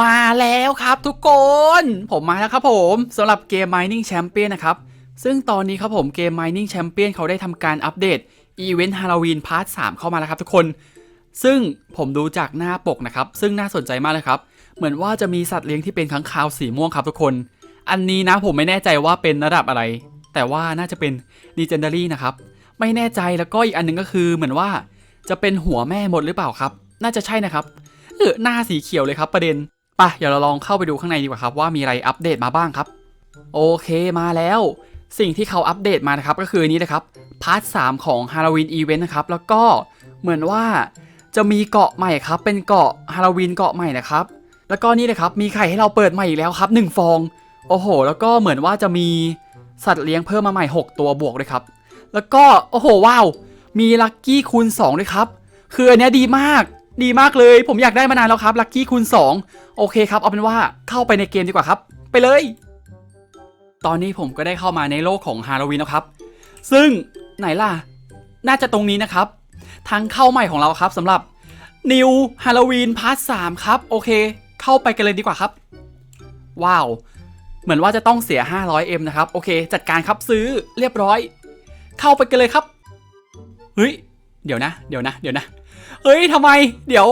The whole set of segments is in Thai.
มาแล้วครับทุกคน ผมมาแล้วครับผมสำหรับเกม Mining Champion นะครับ ซึ่งตอนนี้ครับผมเกม Mining Champion เขาได้ทำการอัปเดตอีเวนต์ฮาโลวีนพาร์ท3เข้ามาแล้วครับทุกคน ซึ่งผมดูจากหน้าปกนะครับ ซึ่งน่าสนใจมากเลยครับ เหมือนว่าจะมีสัตว์เลี้ยงที่เป็นค้างคาวสีม่วงครับทุกคน อันนี้นะผมไม่แน่ใจว่าเป็นระดับอะไร แต่ว่าน่าจะเป็น Legendary นะครับ ไม่แน่ใจแล้วก็อีกอันหนึงก็คือเหมือนว่าจะเป็นหัวแม่หมดหรือเปล่าครับ น่าจะใช่นะครับเออหน้าสีเขียวเลยครับประเด็น ปะเดี๋ยวเราลองเข้าไปดูข้างในดีกว่าครับว่ามีอะไรอัปเดตมาบ้างครับ โอเคมาแล้ว สิ่งที่เขาอัปเดตมานะครับก็คือนี้นะครับพาร์ท3ของ Halloween Event นะครับแล้วก็เหมือนว่าจะมีเกาะใหม่ครับ เป็นเกาะฮาโลวีนเกาะใหม่นะครับ แล้วก็นี่เลยครับมีไข่ให้เราเปิดใหม่อีกแล้วครับ 1 ฟอง โอ้โห แล้วก็เหมือนว่าจะมีสัตว์เลี้ยงเพิ่มมาใหม่ 6 ตัวบวกด้วยครับ แล้วก็โอ้โหว้าว มีลัคกี้คูณ2ด้วยครับ คืออันนี้ดีมาก ดีมากเลย ผมอยากได้มานานแล้วครับลัคกี้คูณ2 โอเคครับ เอาเป็นว่าเข้าไปในเกมดีกว่าครับ ไปเลย ตอนนี้ผมก็ได้เข้ามาในโลกของฮาโลวีนแล้วครับ ซึ่งไหนล่ะ น่าจะตรงนี้นะครับ ทางเข้าใหม่ของเราครับสำหรับ New Halloween Part 3ครับ โอเค เข้าไปกันเลยดีกว่าครับ ว้าว เหมือนว่าจะต้องเสีย 500M นะครับ โอเค จัดการครับซื้อเรียบร้อย เข้าไปกันเลยครับ เฮ้ย เดี๋ยวนะ เดี๋ยวนะ เดี๋ยวนะ เฮ้ยทำไม เดี๋ยว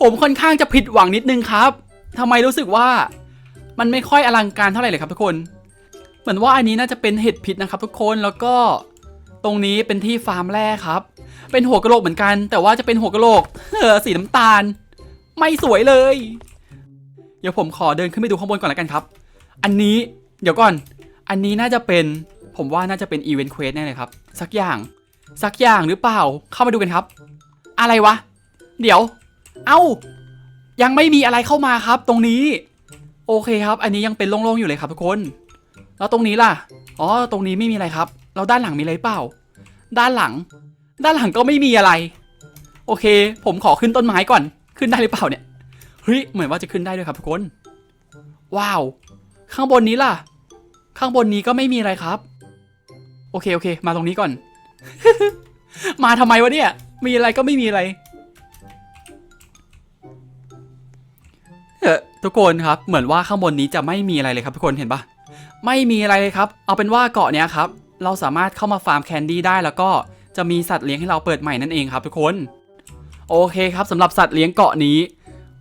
ผมค่อนข้างจะผิดหวังนิดนึงครับทำไมรู้สึกว่า มันไม่ค่อยอลังการเท่าไหร่เลยครับทุกคน เหมือนว่าอันนี้น่าจะเป็นเห็ดพิษนะครับ ทุกคนแล้วก็ตรงนี้เป็นที่ฟาร์มแร่ครับ เป็นหัวกะโหลกเหมือนกัน แต่ว่าจะเป็นหัวกะโหลกเออสีน้ำตาล ไม่สวยเลย เดี๋ยวผมขอเดินขึ้นไปดูข้างบนก่อนแล้วกันครับ อันนี้เดี๋ยวก่อน อันนี้น่าจะเป็นผมว่าน่าจะเป็นอีเวนต์เควสแน่เลยครับ สักอย่าง สักอย่างหรือเปล่าเข้ามาดูกันครับ อะไรวะ เดี๋ยว เอ้า ยังไม่มีอะไรเข้ามาครับ ตรงนี้ โอเคครับ อันนี้ยังเป็นโล่งๆอยู่เลยครับทุกคน แล้วตรงนี้ล่ะ อ๋อ ตรงนี้ไม่มีอะไรครับ แล้วด้านหลังมีอะไรเปล่า ด้านหลัง ด้านหลังก็ไม่มีอะไร โอเค ผมขอขึ้นต้นไม้ก่อน ขึ้นได้หรือเปล่าเนี่ย เฮ้ย เหมือนว่าจะขึ้นได้ด้วยครับทุกคน ว้าว ข้างบนนี้ล่ะ ข้างบนนี้ก็ไม่มีอะไรครับ โอเค โอเค มาตรงนี้ก่อน มาทำไมวะเนี่ยมีอะไรก็ไม่มีอะไรเออทุกคนครับ เหมือนว่าข้างบนนี้จะไม่มีอะไรเลยครับทุกคนเห็นปะไม่มีอะไรเลยครับ เอาเป็นว่าเกาะเนี้ยครับ เราสามารถเข้ามาฟาร์มแคนดี้ได้แล้วก็จะมีสัตว์เลี้ยงให้เราเปิดใหม่นั่นเองครับ ทุกคน โอเคครับสำหรับสัตว์เลี้ยงเกาะนี้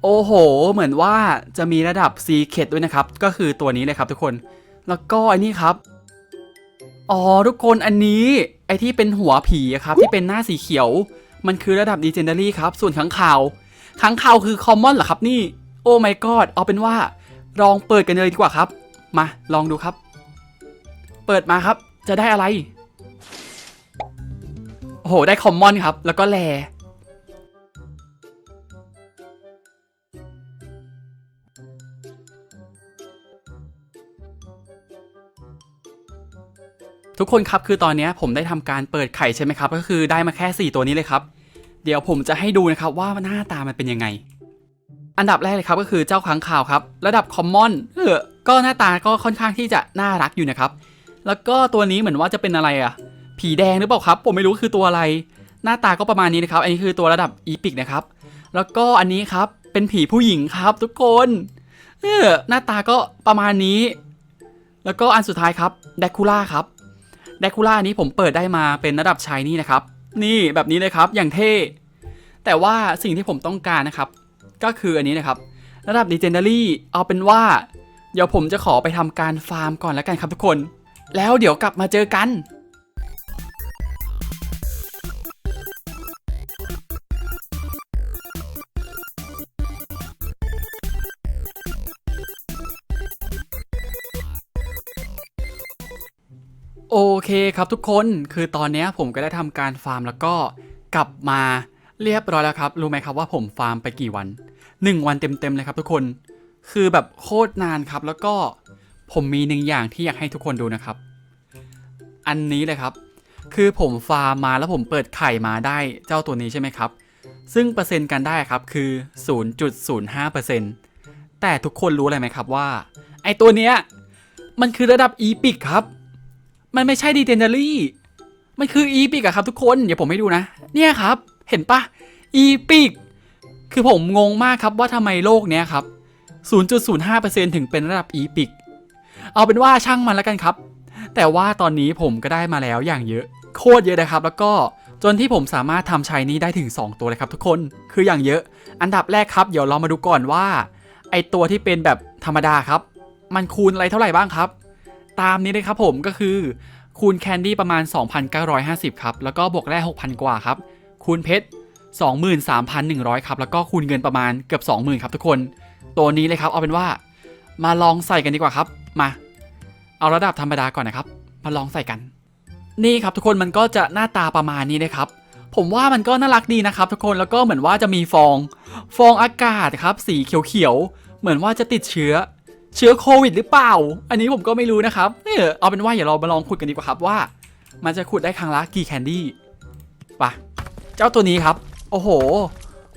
โอ้โห เหมือนว่าจะมีระดับซีเคดด้วยนะครับ ก็คือตัวนี้เลยครับทุกคน แล้วก็อันนี้ครับอ๋อทุกคนอันนี้ไอที่เป็นหัวผีครับที่เป็นหน้าสีเขียว มันคือระดับ Legendary ครับ ส่วนขังข่าวขังข่าวคือ Common เหรอครับนี่ โอ้ my god เอาเป็นว่าลองเปิดกันเลยดีกว่าครับ มาลองดูครับ เปิดมาครับ จะได้อะไร โอ้โห ได้ Common ครับ แล้วก็แลทุกคนครับคือตอนนี้ผมได้ทำการเปิดไข่ใช่ไหมครับ ก็คือได้มาแค่ 4 ตัวนี้เลยครับ เดี๋ยวผมจะให้ดูนะครับว่าหน้าตามันเป็นยังไง อันดับแรกเลยครับก็คือเจ้าค้างคาวครับ ระดับคอมมอนเออก็หน้าตาก็ค่อนข้างที่จะน่ารักอยู่นะครับ แล้วก็ตัวนี้เหมือนว่าจะเป็นอะไรอะ ผีแดงหรือเปล่าครับ ผมไม่รู้คือตัวอะไร หน้าตาก็ประมาณนี้นะครับ อันนี้คือตัวระดับอีพิกนะครับ แล้วก็อันนี้ครับเป็นผีผู้หญิงครับทุกคนเออหน้าตาก็ประมาณนี้ แล้วก็อันสุดท้ายครับแดคูล่าครับแดคูล่านี้ผมเปิดได้มาเป็นระดับชายนี่นะครับ นี่แบบนี้เลยครับอย่างเท่ แต่ว่าสิ่งที่ผมต้องการนะครับ ก็คืออันนี้นะครับ ระดับ Legendary เอาเป็นว่า เดี๋ยวผมจะขอไปทำการฟาร์มก่อนแล้วกันครับทุกคน แล้วเดี๋ยวกลับมาเจอกัน โอเคครับทุกคนคือตอนนี้ผมก็ได้ทำการฟาร์มแล้วก็กลับมาเรียบร้อยแล้วครับ รู้ไหมครับว่าผมฟาร์มไปกี่วัน 1 วันเต็มๆเลยครับทุกคนคือแบบโคตรนานครับ แล้วก็ผมมีหนึ่งอย่างที่อยากให้ทุกคนดูนะครับ อันนี้เลยครับ คือผมฟาร์มมาแล้วผมเปิดไข่มาได้เจ้าตัวนี้ใช่ไหมครับ ซึ่งเปอร์เซ็นต์การได้ครับคือ 0.05%แต่ทุกคนรู้อะไรไหมครับว่า ไอตัวเนี้ยมันคือระดับอีพิกครับ มันไม่ใช่ดีเทนเดอรี่มันคืออีพิกอะครับทุกคนเดี๋ยวผมให้ดูนะ เนี่ยครับ เห็นปะอีพิกคือผมงงมากครับว่าทำไมโลกเนี้ยครับ 0.05%ถึงเป็นระดับ Epic เอาเป็นว่าช่างมันแล้วกันครับ แต่ว่าตอนนี้ผมก็ได้มาแล้วอย่างเยอะ โคตรเยอะนะครับ แล้วก็จนที่ผมสามารถทำชัยนี้ได้ถึง 2 ตัวเลยครับทุกคนคืออย่างเยอะ อันดับแรกครับ เดี๋ยวเรามาดูก่อนว่า ไอตัวที่เป็นแบบธรรมดาครับ มันคูณอะไรเท่าไหร่บ้างครับ ตามนี้เลยครับผมก็คือคูณแคนดี้ประมาณ 2,950 ครับ แล้วก็บวกแร่6,000 กว่าครับ คูณเพชร 23,100 ครับ แล้วก็คูณเงินประมาณเกือบ 20,000 ครับทุกคน ตัวนี้เลยครับ เอาเป็นว่า มาลองใส่กันดีกว่าครับ มา เอาระดับธรรมดาก่อนนะครับ มาลองใส่กัน นี่ครับทุกคนมันก็จะหน้าตาประมาณนี้นะครับ ผมว่ามันก็น่ารักดีนะครับ ทุกคน แล้วก็เหมือนว่าจะมีฟอง ฟองอากาศครับ สีเขียวๆ เหมือนว่าจะติดเชื้อ เชื้อโควิดหรือเปล่า อันนี้ผมก็ไม่รู้นะครับเออเอาเป็นว่าอย่าเรามาลองขุดกันดีกว่าครับว่า มันจะขุดได้ครั้งละกี่แคนดี้ปะเจ้าตัวนี้ครับ โอ้โห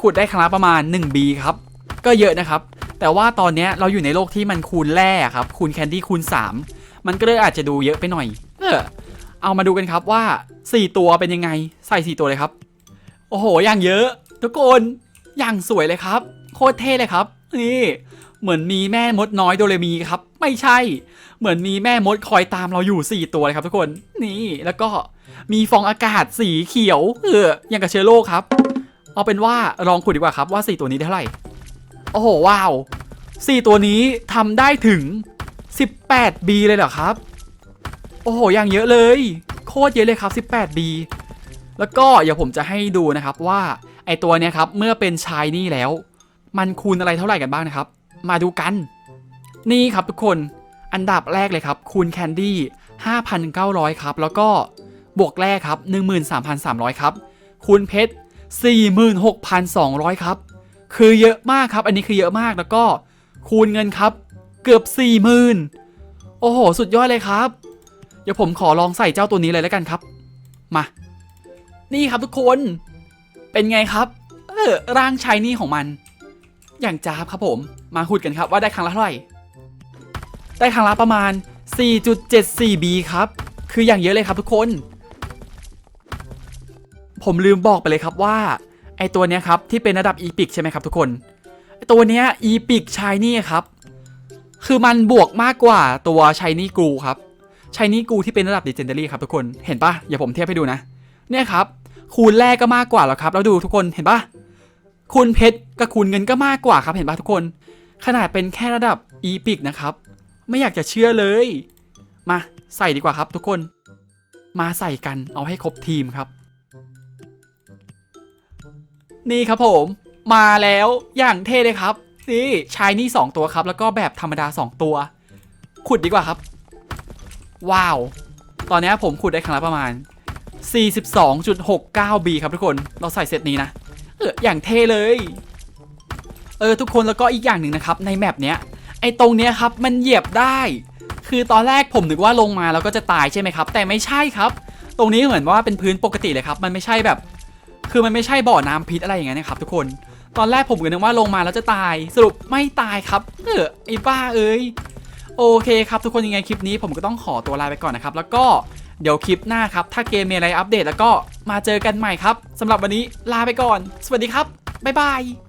ขุดได้ครั้งละประมาณ 1B ครับ ก็เยอะนะครับ แต่ว่าตอนนี้เราอยู่ในโลกที่มันคูณแร่ครับ คูณแคนดี้คูณ 3 มันก็เลยอาจจะดูเยอะไปหน่อย เออ เอามาดูกันครับว่า 4 ตัวเป็นยังไง ใส่ 4 ตัวเลยครับ โอ้โห อย่างเยอะ ทุกคน อย่างสวยเลยครับ โคตรเท่เลยครับ นี่ เหมือนมีแม่มดน้อยโดเรมีครับ ไม่ใช่ เหมือนมีแม่มดคอยตามเราอยู่ 4 ตัวเลยครับทุกคนนี่แล้วก็มีฟองอากาศสีเขียวเอออย่างกับเชื้อโรคครับ เอาเป็นว่าลองขุดดีกว่าครับว่า 4 ตัวนี้ได้เท่าไหร่โอ้โหว้าว4 ตัวนี้ทำได้ถึง 18B เลยเหรอครับ โอ้โหอย่างเยอะเลย โคตรเยอะเลยครับ 18B แล้วก็เดี๋ยวผมจะให้ดูนะครับว่าไอตัวเนี้ยครับเมื่อเป็นชายนี่แล้ว มันคูณอะไรเท่าไหร่กันบ้างนะครับ มาดูกัน นี่ครับทุกคนอันดับแรกเลยครับ คูณแคนดี้5,900 ครับ แล้วก็บวกแรกครับ 13,300 ครับ คูณเพชร 46,200 ครับ คือเยอะมากครับ อันนี้คือเยอะมากแล้วก็คูณเงินครับ เกือบ 40,000 โอ้โห สุดยอดเลยครับ เดี๋ยวผมขอลองใส่เจ้าตัวนี้เลยแล้วกันครับ มา นี่ครับทุกคน เป็นไงครับ เออร่างชายนี่ของมัน อย่างจ้าบครับผม มาขุดกันครับว่าได้ครั้งละเท่าไหร่ ได้ครั้งละประมาณ 4.74B ครับ คืออย่างเยอะเลยครับทุกคน ผมลืมบอกไปเลยครับว่าไอตัวเนี้ยครับที่เป็นระดับ e p i c ใช่ไหมครับทุกคนตัวเนี้ย e p i c Shiny ครับ คือมันบวกมากกว่าตัว Shiny g r u ครับ Shiny g r u ที่เป็นระดับ Legendary ครับทุกคนเห็นปะอย่าผมเทียบให้ดูนะเนี่ยครับคูณแรกก็มากกว่าแล้วครับ แล้วดูทุกคนเห็นปะคูณเพชรกับคูณเงินก็มากกว่าครับเห็นปะทุกคน ขนาดเป็นแค่ระดับ e p i c นะครับ ไม่อยากจะเชื่อเลย มาใส่ดีกว่าครับทุกคน มาใส่กันเอาให้ครบทีมครับ นี่ครับผม มาแล้วอย่างเท่เลยครับ นี่ชายนี่2ตัวครับ แล้วก็แบบธรรมดา 2 ตัว ขุดดีกว่าครับ ว้าว ตอนนี้ผมขุดได้ครั้งละประมาณ 42.69B ครับทุกคน เราใส่เซตนี้นะ เอออย่างเท่เลย เออทุกคนแล้วก็อีกอย่างหนึ่งนะครับในแมปเนี้ยไอ้ตรงเนี้ยครับมันเหยียบได้ คือตอนแรกผมนึกว่าลงมาแล้วก็จะตายใช่ไหมครับ แต่ไม่ใช่ครับ ตรงนี้เหมือนว่าเป็นพื้นปกติเลยครับ มันไม่ใช่แบบ คือมันไม่ใช่บ่อน้ำพิษอะไรอย่างเงี้ยนะครับ ทุกคนตอนแรกผมก็นึกว่าลงมาแล้วจะตายสรุปไม่ตายครับเออไอ้บ้าเอ้ยโอเคครับทุกคนยังไงคลิปนี้ผมก็ต้องขอตัวลาไปก่อนนะครับ แล้วก็เดี๋ยวคลิปหน้าครับ ถ้าเกมมีอะไรอัปเดตแล้วก็มาเจอกันใหม่ครับสำหรับวันนี้ลาไปก่อน สวัสดีครับบ๊ายบาย